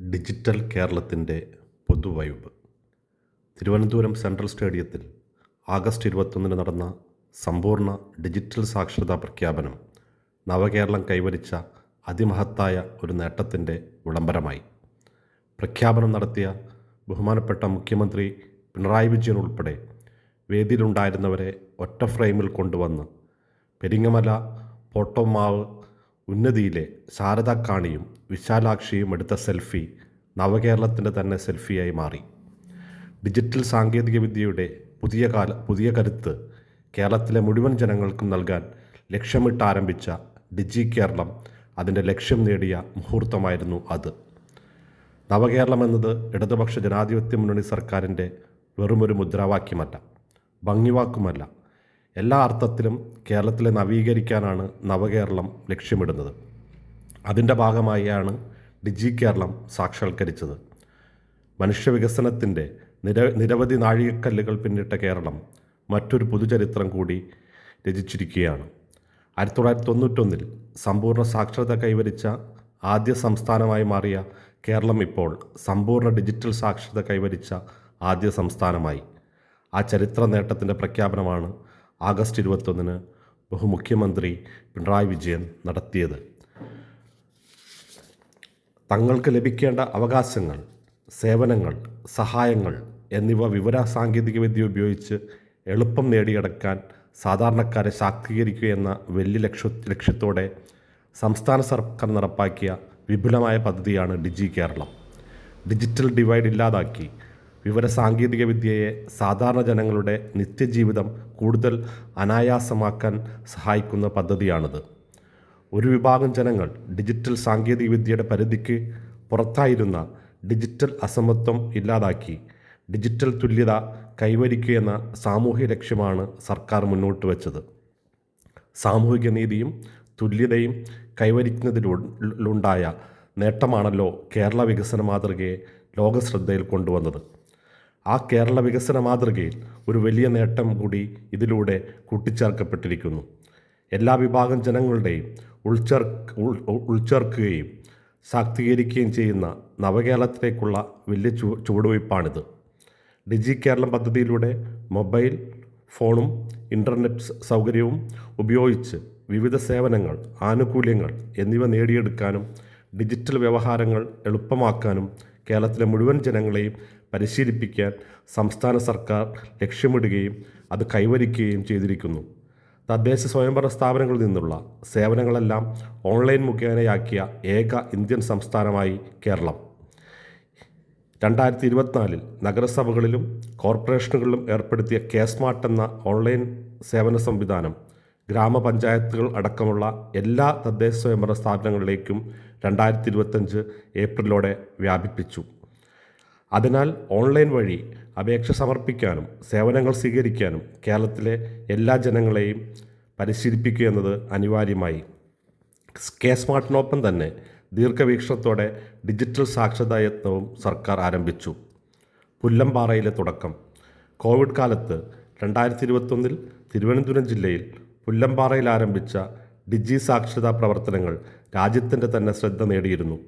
Digital കേരളത്തിന്റെ പൊതുവൈബ്. Thiruvananthapuram central സ്റ്റേഡിയത്തിൽ ആഗസ്റ്റ് ഇരുപത്തൊന്നിന് നടന്ന സമ്പൂർണ ഡിജിറ്റൽ സാക്ഷരതാ പ്രഖ്യാപനം നവകേരളം കൈവരിച്ച അതിമഹത്തായ ഒരു നേട്ടത്തിന്റെ വിളംബരമായി. പ്രഖ്യാപനം നടത്തിയ ബഹുമാനപ്പെട്ട മുഖ്യമന്ത്രി പിണറായി വിജയൻ ഉൾപ്പെടെ വേദിയിലുണ്ടായിരുന്നവരെ ഒറ്റ ഫ്രെയിമിൽ കൊണ്ടുവന്ന് പെരിങ്ങമല പോട്ടോമാവ് ഉന്നതിയിലെ ശാരദാക്കാണിയും വിശാലാക്ഷിയും എടുത്ത സെൽഫി നവകേരളത്തിന്റെ തന്നെ സെൽഫിയായി മാറി. ഡിജിറ്റൽ സാങ്കേതികവിദ്യയുടെ പുതിയ കാല പുതിയ കരുത്ത് കേരളത്തിലെ മുഴുവൻ ജനങ്ങൾക്കും നൽകാൻ ലക്ഷ്യമിട്ട് ആരംഭിച്ച ഡിജി കേരളം അതിന്റെ ലക്ഷ്യം നേടിയ മുഹൂർത്തമായിരുന്നു അത്. നവകേരളം എന്നത് ഇടതുപക്ഷ ജനാധിപത്യ മുന്നണി സർക്കാരിന്റെ വെറുമൊരു മുദ്രാവാക്യമല്ല ഭംഗിവാക്കുമല്ല എല്ലാ അർത്ഥത്തിലും കേരളത്തിലെ നവീകരിക്കാനാണ് നവകേരളം ലക്ഷ്യമിടുന്നത്. അതിന്റെ ഭാഗമായാണ് ഡിജി കേരളം സാക്ഷാത്കരിച്ചത്. മനുഷ്യവികസനത്തിന്റെ നിര നിരവധി നാഴികക്കല്ലുകൾ പിന്നിട്ട കേരളം മറ്റൊരു പുതുചരിത്രം കൂടി രചിച്ചിരിക്കുകയാണ്. ആയിരത്തി തൊള്ളായിരത്തി തൊണ്ണൂറ്റൊന്നിൽ സമ്പൂർണ സാക്ഷരത കൈവരിച്ച ആദ്യ സംസ്ഥാനമായി മാറിയ കേരളം ഇപ്പോൾ സമ്പൂർണ ഡിജിറ്റൽ സാക്ഷരത കൈവരിച്ച ആദ്യ സംസ്ഥാനമായി. ആ ചരിത്ര നേട്ടത്തിന്റെ പ്രഖ്യാപനമാണ് ആഗസ്റ്റ് ഇരുപത്തൊന്നിന് ബഹുമുഖ്യമന്ത്രി പിണറായി വിജയൻ നടത്തിയത്. തങ്ങൾക്ക് ലഭിക്കേണ്ട അവകാശങ്ങൾ സേവനങ്ങൾ സഹായങ്ങൾ എന്നിവ വിവര സാങ്കേതികവിദ്യ ഉപയോഗിച്ച് എളുപ്പം നേടിയെടുക്കാൻ സാധാരണക്കാരെ ശാക്തീകരിക്കുക എന്ന വലിയ ലക്ഷ്യ ലക്ഷ്യത്തോടെ സംസ്ഥാന സർക്കാർ നടപ്പാക്കിയ വിപുലമായ പദ്ധതിയാണ് ഡിജി കേരളം. ഡിജിറ്റൽ ഡിവൈഡ് ഇല്ലാതാക്കി വിവര സാങ്കേതിക വിദ്യയെ സാധാരണ ജനങ്ങളുടെ നിത്യജീവിതം കൂടുതൽ അനായാസമാക്കാൻ സഹായിക്കുന്ന പദ്ധതിയാണിത്. ഒരു വിഭാഗം ജനങ്ങൾ ഡിജിറ്റൽ സാങ്കേതിക വിദ്യയുടെ പരിധിക്ക് പുറത്തായിരുന്ന ഡിജിറ്റൽ അസമത്വം ഇല്ലാതാക്കി ഡിജിറ്റൽ തുല്യത കൈവരിക്കുക എന്ന സാമൂഹ്യ ലക്ഷ്യമാണ് സർക്കാർ മുന്നോട്ട് വെച്ചത്. സാമൂഹിക നീതിയും തുല്യതയും കൈവരിക്കുന്നതിലുണ്ടായ നേട്ടമാണല്ലോ കേരള വികസന മാതൃകയെ ലോകശ്രദ്ധയിൽ കൊണ്ടുവന്നത്. ആ കേരള വികസന മാതൃകയിൽ ഒരു വലിയ നേട്ടം കൂടി ഇതിലൂടെ കൂട്ടിച്ചേർക്കപ്പെട്ടിരിക്കുന്നു. എല്ലാ വിഭാഗം ജനങ്ങളുടെയും ഉൾച്ചേർ ഉൾ- ഉൾച്ചേർക്കുകയും ശാക്തീകരിക്കുകയും ചെയ്യുന്ന നവകേരളത്തിലേക്കുള്ള വലിയ ചു ചുവടുവയ്പ്പാണിത് ഡിജി കേരളം പദ്ധതിയിലൂടെ മൊബൈൽ ഫോണും ഇന്റർനെറ്റ് സൗകര്യവും ഉപയോഗിച്ച് വിവിധ സേവനങ്ങൾ ആനുകൂല്യങ്ങൾ എന്നിവ നേടിയെടുക്കാനും ഡിജിറ്റൽ വ്യവഹാരങ്ങൾ എളുപ്പമാക്കാനും കേരളത്തിലെ മുഴുവൻ ജനങ്ങളെയും പരിശീലിപ്പിക്കാൻ സംസ്ഥാന സർക്കാർ ലക്ഷ്യമിടുകയും അത് കൈവരിക്കുകയും ചെയ്തിരിക്കുന്നു. തദ്ദേശ സ്വയംഭരണ സ്ഥാപനങ്ങളിൽ നിന്നുള്ള സേവനങ്ങളെല്ലാം ഓൺലൈൻ മുഖേനയാക്കിയ ഏക ഇന്ത്യൻ സംസ്ഥാനമായി കേരളം. രണ്ടായിരത്തി ഇരുപത്തിനാലിൽ നഗരസഭകളിലും കോർപ്പറേഷനുകളിലും ഏർപ്പെടുത്തിയ കെ സ്മാർട്ട് എന്ന ഓൺലൈൻ സേവന സംവിധാനം ഗ്രാമപഞ്ചായത്തുകൾ അടക്കമുള്ള എല്ലാ തദ്ദേശ സ്വയംഭരണ സ്ഥാപനങ്ങളിലേക്കും രണ്ടായിരത്തി ഇരുപത്തഞ്ച് ഏപ്രിലോടെ വ്യാപിപ്പിച്ചു. അതിനാൽ ഓൺലൈൻ വഴി അപേക്ഷ സമർപ്പിക്കാനും സേവനങ്ങൾ സ്വീകരിക്കാനും കേരളത്തിലെ എല്ലാ ജനങ്ങളെയും പരിശീലിപ്പിക്കുക എന്നത് അനിവാര്യമായി. കെ സ്മാർട്ടിനൊപ്പം തന്നെ ദീർഘവീക്ഷണത്തോടെ ഡിജിറ്റൽ സാക്ഷരതാ യത്നവും സർക്കാർ ആരംഭിച്ചു. പുല്ലമ്പാറയിലെ തുടക്കം. കോവിഡ് കാലത്ത് രണ്ടായിരത്തി ഇരുപത്തൊന്നിൽ തിരുവനന്തപുരം ജില്ലയിൽ പുല്ലമ്പാറയിൽ ആരംഭിച്ച ഡിജി സാക്ഷരതാ പ്രവർത്തനങ്ങൾ രാജ്യത്തിന്റെ തന്നെ ശ്രദ്ധ നേടിയിരുന്നു.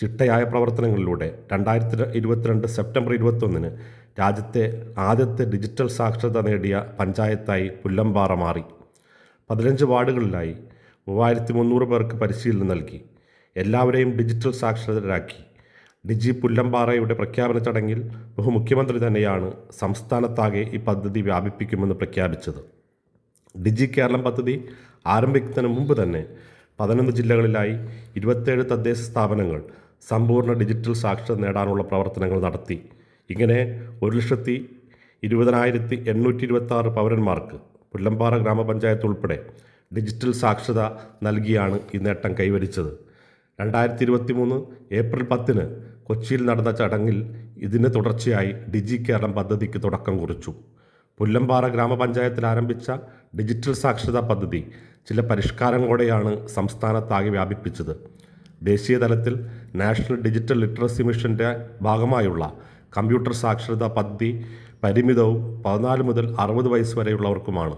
ചിട്ടയായ പ്രവർത്തനങ്ങളിലൂടെ രണ്ടായിരത്തി ഇരുപത്തിരണ്ട് സെപ്റ്റംബർ ഇരുപത്തൊന്നിന് രാജ്യത്തെ ആദ്യത്തെ ഡിജിറ്റൽ സാക്ഷരത നേടിയ പഞ്ചായത്തായി പുല്ലമ്പാറ മാറി. പതിനഞ്ച് വാർഡുകളിലായി മൂവായിരത്തി മുന്നൂറ് പേർക്ക് പരിശീലനം നൽകി. എല്ലാവരെയും ഡിജിറ്റൽ സാക്ഷരരാക്കി. ഡിജി പുല്ലമ്പാറയുടെ പ്രഖ്യാപന ചടങ്ങിൽ ബഹുമുഖ്യമന്ത്രി തന്നെയാണ് സംസ്ഥാനത്താകെ ഈ പദ്ധതി വ്യാപിപ്പിക്കുമെന്ന് പ്രഖ്യാപിച്ചത്. ഡിജി കേരളം പദ്ധതി ആരംഭിക്കുന്നതിന് മുമ്പ് തന്നെ പതിനൊന്ന് ജില്ലകളിലായി ഇരുപത്തേഴ് തദ്ദേശ സ്ഥാപനങ്ങൾ സമ്പൂർണ ഡിജിറ്റൽ സാക്ഷരത നേടാനുള്ള പ്രവർത്തനങ്ങൾ നടത്തി. ഇങ്ങനെ ഒരു ലക്ഷത്തി ഇരുപതിനായിരത്തി എണ്ണൂറ്റി ഇരുപത്തി പൗരന്മാർക്ക് പുല്ലമ്പാറ ഗ്രാമപഞ്ചായത്ത് ഉൾപ്പെടെ ഡിജിറ്റൽ സാക്ഷരത നൽകിയാണ് ഈ നേട്ടം കൈവരിച്ചത്. രണ്ടായിരത്തി ഇരുപത്തി മൂന്ന് ഏപ്രിൽ പത്തിന് കൊച്ചിയിൽ നടന്ന ചടങ്ങിൽ ഇതിന് തുടർച്ചയായി ഡിജി കേരളം പദ്ധതിക്ക് തുടക്കം കുറിച്ചു. പുല്ലമ്പാറ ഗ്രാമപഞ്ചായത്തിൽ ആരംഭിച്ച ഡിജിറ്റൽ സാക്ഷരതാ പദ്ധതി ചില പരിഷ്കാരങ്ങളോടെയാണ് സംസ്ഥാനത്താകെ വ്യാപിപ്പിച്ചത്. ദേശീയ തലത്തിൽ നാഷണൽ ഡിജിറ്റൽ ലിറ്ററസി മിഷന്റെ ഭാഗമായുള്ള കമ്പ്യൂട്ടർ സാക്ഷരതാ പദ്ധതി പരിമിതവും പതിനാല് മുതൽ അറുപത് വയസ്സ് വരെയുള്ളവർക്കുമാണ്.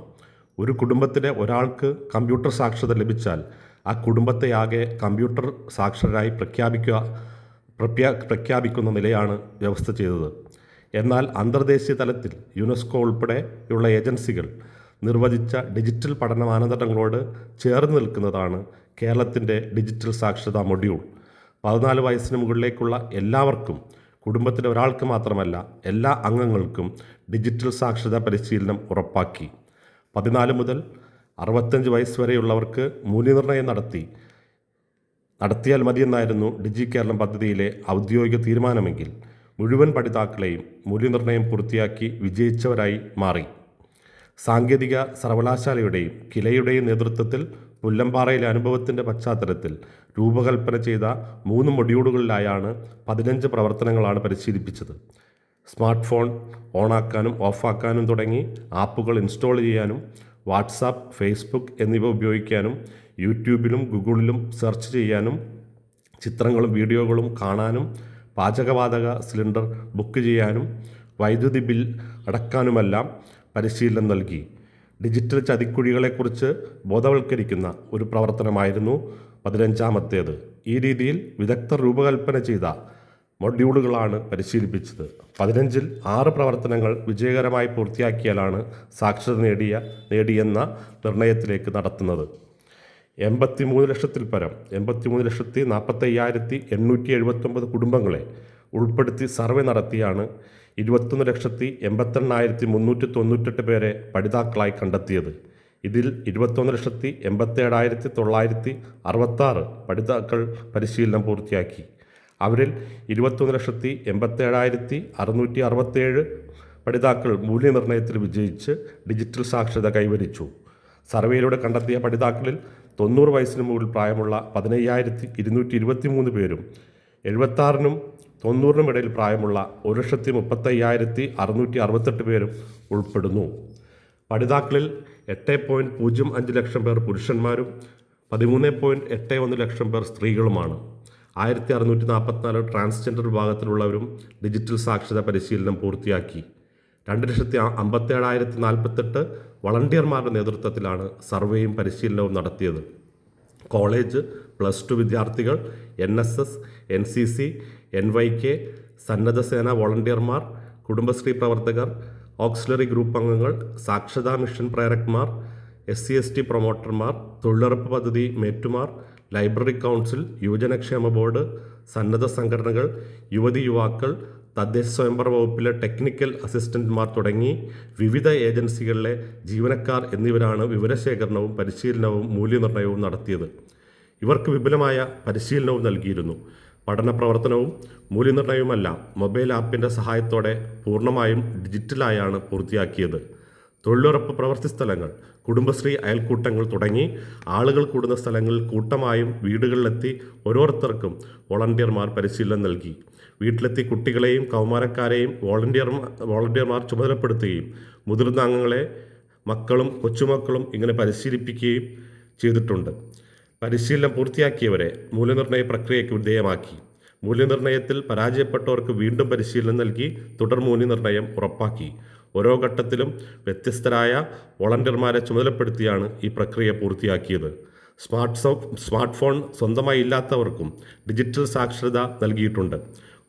ഒരു കുടുംബത്തിലെ ഒരാൾക്ക് കമ്പ്യൂട്ടർ സാക്ഷരത ലഭിച്ചാൽ ആ കുടുംബത്തെ ആകെ കമ്പ്യൂട്ടർ സാക്ഷരരായി പ്രഖ്യാപിക്കുക പ്രഖ്യാ പ്രഖ്യാപിക്കുന്ന നിലയാണ് വ്യവസ്ഥ ചെയ്തത്. എന്നാൽ അന്തർദേശീയ തലത്തിൽ യുനെസ്കോ ഉൾപ്പെടെയുള്ള ഏജൻസികൾ നിർവചിച്ച ഡിജിറ്റൽ പഠന മാനദണ്ഡങ്ങളോട് ചേർന്ന് നിൽക്കുന്നതാണ് കേരളത്തിന്റെ ഡിജിറ്റൽ സാക്ഷരതാ മൊഡ്യൂൾ. പതിനാല് വയസ്സിന് മുകളിലേക്കുള്ള എല്ലാവർക്കും കുടുംബത്തിലെ ഒരാൾക്ക് മാത്രമല്ല എല്ലാ അംഗങ്ങൾക്കും ഡിജിറ്റൽ സാക്ഷരതാ പരിശീലനം ഉറപ്പാക്കി. പതിനാല് മുതൽ അറുപത്തഞ്ച് വയസ്സ് വരെയുള്ളവർക്ക് മൂല്യനിർണയം നടത്തി. നടത്തിയാൽ മതിയെന്നായിരുന്നു ഡിജി കേരളം പദ്ധതിയിലെ ഔദ്യോഗിക തീരുമാനമെങ്കിൽ മുഴുവൻ പഠിതാക്കളെയും മൂല്യനിർണയം പൂർത്തിയാക്കി വിജയിച്ചവരായി മാറി. സാങ്കേതിക സർവകലാശാലയുടെയും കിലയുടെയും നേതൃത്വത്തിൽ പുല്ലമ്പാറയിലെ അനുഭവത്തിന്റെ പശ്ചാത്തലത്തിൽ രൂപകൽപ്പന ചെയ്ത മൂന്ന് മൊഡ്യൂളുകളിലായാണ് പതിനഞ്ച് പ്രവർത്തനങ്ങളാണ് പരിശീലിപ്പിച്ചത്. സ്മാർട്ട് ഫോൺ ഓണാക്കാനും ഓഫാക്കാനും തുടങ്ങി ആപ്പുകൾ ഇൻസ്റ്റാൾ ചെയ്യാനും വാട്സാപ്പ് ഫേസ്ബുക്ക് എന്നിവ ഉപയോഗിക്കാനും യൂട്യൂബിലും ഗൂഗിളിലും സെർച്ച് ചെയ്യാനും ചിത്രങ്ങളും വീഡിയോകളും കാണാനും പാചകവാതക സിലിണ്ടർ ബുക്ക് ചെയ്യാനും വൈദ്യുതി ബിൽ അടക്കാനുമെല്ലാം പരിശീലനം നൽകി. ഡിജിറ്റൽ ചതിക്കുഴികളെക്കുറിച്ച് ബോധവൽക്കരിക്കുന്ന ഒരു പ്രവർത്തനമായിരുന്നു പതിനഞ്ചാമത്തേത്. ഈ രീതിയിൽ വിദഗ്ധർ രൂപകൽപ്പന ചെയ്ത മൊഡ്യൂളുകളാണ് പരിശീലിപ്പിച്ചത്. പതിനഞ്ചിൽ ആറ് പ്രവർത്തനങ്ങൾ വിജയകരമായി പൂർത്തിയാക്കിയാലാണ് സാക്ഷരത നേടിയ നേടിയെന്ന നിർണയത്തിലേക്ക് നടത്തുന്നത്. എൺപത്തി മൂന്ന് ലക്ഷത്തിൽ പരം എൺപത്തി മൂന്ന് ലക്ഷത്തി നാൽപ്പത്തയ്യായിരത്തി എണ്ണൂറ്റി എഴുപത്തൊമ്പത് കുടുംബങ്ങളെ ഉൾപ്പെടുത്തി സർവേ നടത്തിയാണ് ഇരുപത്തൊന്ന് ലക്ഷത്തി എൺപത്തെണ്ണായിരത്തി മുന്നൂറ്റി തൊണ്ണൂറ്റെട്ട് പേരെ പഠിതാക്കളായി കണ്ടെത്തിയത്. ഇതിൽ ഇരുപത്തൊന്ന് ലക്ഷത്തി എൺപത്തേഴായിരത്തി തൊള്ളായിരത്തി അറുപത്താറ് പഠിതാക്കൾ പരിശീലനം പൂർത്തിയാക്കി. അവരിൽ ഇരുപത്തൊന്ന് ലക്ഷത്തി എൺപത്തേഴായിരത്തി അറുന്നൂറ്റി അറുപത്തേഴ് പഠിതാക്കൾ മൂല്യനിർണയത്തിൽ വിജയിച്ച് ഡിജിറ്റൽ സാക്ഷരത കൈവരിച്ചു. സർവേയിലൂടെ കണ്ടെത്തിയ പഠിതാക്കളിൽ തൊണ്ണൂറ് വയസ്സിന് മുകളിൽ പ്രായമുള്ള പതിനയ്യായിരത്തി ഇരുന്നൂറ്റി ഇരുപത്തി മൂന്ന് പേരും എഴുപത്താറിനും തൊണ്ണൂറിനും ഇടയിൽ പ്രായമുള്ള ഒരു ലക്ഷത്തി മുപ്പത്തയ്യായിരത്തി അറുന്നൂറ്റി അറുപത്തെട്ട് പേരും ഉൾപ്പെടുന്നു. പഠിതാക്കളിൽ എട്ട് പോയിന്റ് പൂജ്യം അഞ്ച് ലക്ഷം പേർ പുരുഷന്മാരും പതിമൂന്ന് പോയിന്റ് എട്ട് ഒന്ന് ലക്ഷം പേർ സ്ത്രീകളുമാണ്. ആയിരത്തി അറുന്നൂറ്റി നാൽപ്പത്തിനാല് ട്രാൻസ്ജെൻഡർ വിഭാഗത്തിലുള്ളവരും ഡിജിറ്റൽ സാക്ഷരത പരിശീലനം പൂർത്തിയാക്കി. രണ്ട് ലക്ഷത്തി അമ്പത്തേഴായിരത്തി നാൽപ്പത്തെട്ട് വളണ്ടിയർമാരുടെ നേതൃത്വത്തിലാണ് സർവേയും പരിശീലനവും നടത്തിയത്. കോളേജ് പ്ലസ് ടു വിദ്യാർത്ഥികൾ N S S N C C N Y K സന്നദ്ധസേന വോളണ്ടിയർമാർ കുടുംബശ്രീ പ്രവർത്തകർ ഓക്സിലറി ഗ്രൂപ്പ് അംഗങ്ങൾ സാക്ഷരതാ മിഷൻ പ്രേരക്മാർ എസ് സി എസ് ടി പ്രൊമോട്ടർമാർ തൊഴിലുറപ്പ് പദ്ധതി മേറ്റുമാർ ലൈബ്രറി കൗൺസിൽ യുവജനക്ഷേമ ബോർഡ് സന്നദ്ധ സംഘടനകൾ യുവതി യുവാക്കൾ തദ്ദേശ സ്വയംഭരണ വകുപ്പിലെ ടെക്നിക്കൽ അസിസ്റ്റന്റ്മാർ തുടങ്ങി വിവിധ ഏജൻസികളിലെ ജീവനക്കാർ എന്നിവരാണ് വിവരശേഖരണവും പരിശീലനവും മൂല്യനിർണയവും നടത്തിയത്. ഇവർക്ക് വിപുലമായ പരിശീലനവും നൽകിയിരുന്നു. പഠന പ്രവർത്തനവും മൂല്യനിർണയവുമല്ല മൊബൈൽ ആപ്പിന്റെ സഹായത്തോടെ പൂർണമായും ഡിജിറ്റലായാണ് പൂർത്തിയാക്കിയത്. തൊഴിലുറപ്പ് പ്രവൃത്തി സ്ഥലങ്ങൾ കുടുംബശ്രീ അയൽക്കൂട്ടങ്ങൾ തുടങ്ങി ആളുകൾ കൂടുന്ന സ്ഥലങ്ങളിൽ കൂട്ടമായും വീടുകളിലെത്തി ഓരോരുത്തർക്കും വോളണ്ടിയർമാർ പരിശീലനം നൽകി. വീട്ടിലെത്തി കുട്ടികളെയും കൗമാരക്കാരെയും വോളണ്ടിയർ വോളണ്ടിയർമാർ ചുമതലപ്പെടുത്തുകയും മുതിർന്ന അംഗങ്ങളെ മക്കളും കൊച്ചുമക്കളും ഇങ്ങനെ പരിശീലിപ്പിക്കുകയും ചെയ്തിട്ടുണ്ട്. പരിശീലനം പൂർത്തിയാക്കിയവരെ മൂല്യനിർണയ പ്രക്രിയയ്ക്ക് വിധേയമാക്കി. മൂല്യനിർണയത്തിൽ പരാജയപ്പെട്ടവർക്ക് വീണ്ടും പരിശീലനം നൽകി തുടർ മൂല്യനിർണയം ഉറപ്പാക്കി. ഓരോ ഘട്ടത്തിലും വ്യത്യസ്തരായ വോളണ്ടിയർമാരെ ചുമതലപ്പെടുത്തിയാണ് ഈ പ്രക്രിയ പൂർത്തിയാക്കിയത്. സ്മാർട്ട് സ്മാർട്ട് ഫോൺ സ്വന്തമായി ഇല്ലാത്തവർക്കും ഡിജിറ്റൽ സാക്ഷരത നൽകിയിട്ടുണ്ട്.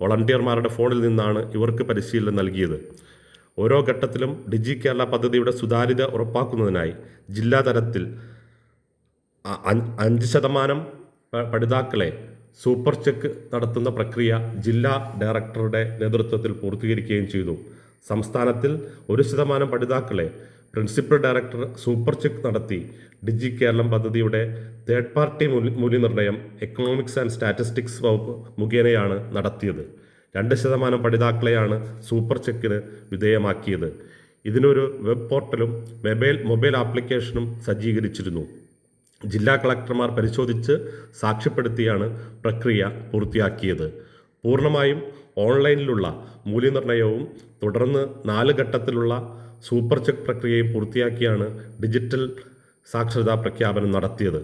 വോളണ്ടിയർമാരുടെ ഫോണിൽ നിന്നാണ് ഇവർക്ക് പരിശീലനം നൽകിയത്. ഓരോ ഘട്ടത്തിലും ഡിജി കേരള പദ്ധതിയുടെ സുതാര്യത ഉറപ്പാക്കുന്നതിനായി ജില്ലാ തലത്തിൽ അ- അഞ്ച് ശതമാനം പഠിതാക്കളെ സൂപ്പർ ചെക്ക് നടത്തുന്ന പ്രക്രിയ ജില്ലാ ഡയറക്ടറുടെ നേതൃത്വത്തിൽ പൂർത്തീകരിക്കുകയും ചെയ്തു. സംസ്ഥാനത്തിൽ ഒരു ശതമാനം പഠിതാക്കളെ പ്രിൻസിപ്പൽ ഡയറക്ടർ സൂപ്പർ ചെക്ക് നടത്തി. ഡിജി കേരളം പദ്ധതിയുടെ തേർഡ് പാർട്ടി മൂല്യനിർണയം എക്കണോമിക്സ് ആൻഡ് സ്റ്റാറ്റിസ്റ്റിക്സ് വകുപ്പ് മുഖേനയാണ് നടത്തിയത്. രണ്ട് ശതമാനം പഠിതാക്കളെയാണ് സൂപ്പർ ചെക്കിന് വിധേയമാക്കിയത്. ഇതിനൊരു വെബ് പോർട്ടലും മൊബൈൽ മൊബൈൽ ആപ്ലിക്കേഷനും സജ്ജീകരിച്ചിരുന്നു. ജില്ലാ കളക്ടർമാർ പരിശോധിച്ച് സാക്ഷ്യപ്പെടുത്തിയാണ് പ്രക്രിയ പൂർത്തിയാക്കിയത്. പൂർണമായും ഓൺലൈനിലുള്ള മൂല്യനിർണയവും തുടർന്ന് നാല് ഘട്ടത്തിലുള്ള സൂപ്പർ ചെക്ക് പ്രക്രിയയും പൂർത്തിയാക്കിയാണ് ഡിജിറ്റൽ സാക്ഷരതാ പ്രഖ്യാപനം നടത്തിയത്.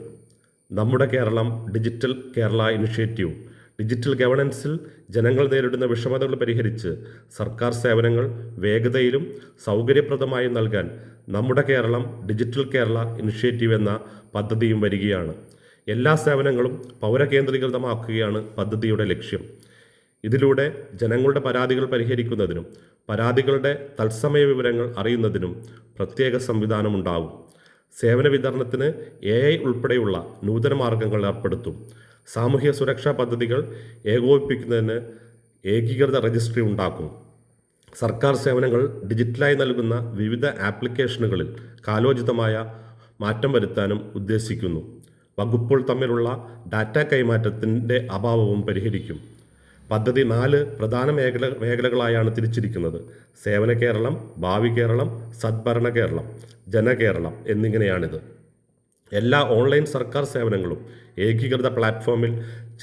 നമ്മുടെ Keralam digital Kerala initiative. Digital ഗവണൻസിൽ ജനങ്ങൾ നേരിടുന്ന വിഷമതകൾ പരിഹരിച്ച് സർക്കാർ സേവനങ്ങൾ വേഗതയിലും സൗകര്യപ്രദമായും നൽകാൻ നമ്മുടെ കേരളം ഡിജിറ്റൽ കേരള ഇനിഷ്യേറ്റീവ് എന്ന പദ്ധതിയും വരികയാണ്. എല്ലാ സേവനങ്ങളും പൗരകേന്ദ്രീകൃതമാക്കുകയാണ് പദ്ധതിയുടെ ലക്ഷ്യം. ഇതിലൂടെ ജനങ്ങളുടെ പരാതികൾ പരിഹരിക്കുന്നതിനും പരാതികളുടെ തത്സമയ വിവരങ്ങൾ അറിയുന്നതിനും പ്രത്യേക സംവിധാനമുണ്ടാകും. സേവന വിതരണത്തിന് എ ഐ ഉൾപ്പെടെയുള്ള നൂതന മാർഗങ്ങൾ ഏർപ്പെടുത്തും. സാമൂഹ്യ സുരക്ഷാ പദ്ധതികൾ ഏകോപിപ്പിക്കുന്നതിന് ഏകീകൃത രജിസ്ട്രി ഉണ്ടാക്കും. സർക്കാർ സേവനങ്ങൾ ഡിജിറ്റലായി നൽകുന്ന വിവിധ ആപ്ലിക്കേഷനുകളിൽ കാലോചിതമായ മാറ്റം വരുത്താനും ഉദ്ദേശിക്കുന്നു. വകുപ്പുകൾ തമ്മിലുള്ള ഡാറ്റ കൈമാറ്റത്തിന്റെ അഭാവവും പരിഹരിക്കും. പദ്ധതി നാല് പ്രധാന മേഖല മേഖലകളായാണ് തിരിച്ചിരിക്കുന്നത്. സേവന കേരളം ഭാവി കേരളം സദ്ഭരണ കേരളം ജനകേരളം എന്നിങ്ങനെയാണിത്. എല്ലാ ഓൺലൈൻ സർക്കാർ സേവനങ്ങളും ഏകീകൃത പ്ലാറ്റ്ഫോമിൽ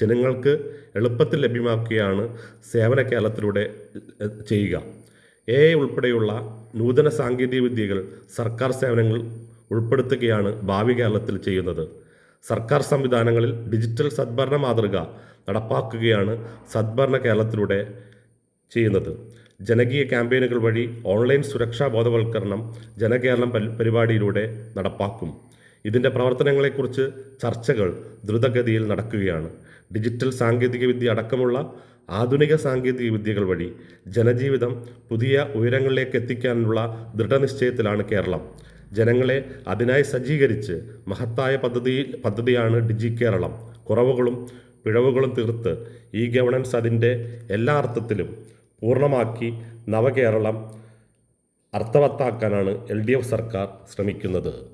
ജനങ്ങൾക്ക് എളുപ്പത്തിൽ ലഭ്യമാക്കുകയാണ് സേവന കേരളത്തിലൂടെ ചെയ്യുക. എ ഐ ഉൾപ്പെടെയുള്ള നൂതന സാങ്കേതിക വിദ്യകൾ സർക്കാർ സേവനങ്ങൾ ഉൾപ്പെടുത്തുകയാണ് ഭാവി കേരളത്തിൽ ചെയ്യുന്നത്. സർക്കാർ സംവിധാനങ്ങളിൽ ഡിജിറ്റൽ സദ്ഭരണ മാതൃക നടപ്പാക്കുകയാണ് സദ്ഭരണ കേരളത്തിലൂടെ ചെയ്യുന്നത്. ജനകീയ ക്യാമ്പയിനുകൾ വഴി ഓൺലൈൻ സുരക്ഷാ ബോധവൽക്കരണം ജനകേരളം പരിപാടിയിലൂടെ നടപ്പാക്കും. ഇതിന്റെ പ്രവർത്തനങ്ങളെക്കുറിച്ച് ചർച്ചകൾ ദ്രുതഗതിയിൽ നടക്കുകയാണ്. ഡിജിറ്റൽ സാങ്കേതികവിദ്യ അടക്കമുള്ള ആധുനിക സാങ്കേതിക വിദ്യകൾ വഴി ജനജീവിതം പുതിയ ഉയരങ്ങളിലേക്ക് എത്തിക്കാനുള്ള ദൃഢനിശ്ചയത്തിലാണ് കേരളം. ജനങ്ങളെ അതിനായി സജ്ജീകരിച്ച് മഹത്തായ പദ്ധതി പദ്ധതിയാണ് ഡിജി കേരളം. കുറവുകളും പിഴവുകളും തീർത്ത് ഈ ഗവർണൻസ് അതിന്റെ എല്ലാ അർത്ഥത്തിലും പൂർണമാക്കി നവകേരളം അർത്ഥവത്താക്കാനാണ് എൽ ഡി എഫ് സർക്കാർ ശ്രമിക്കുന്നത്.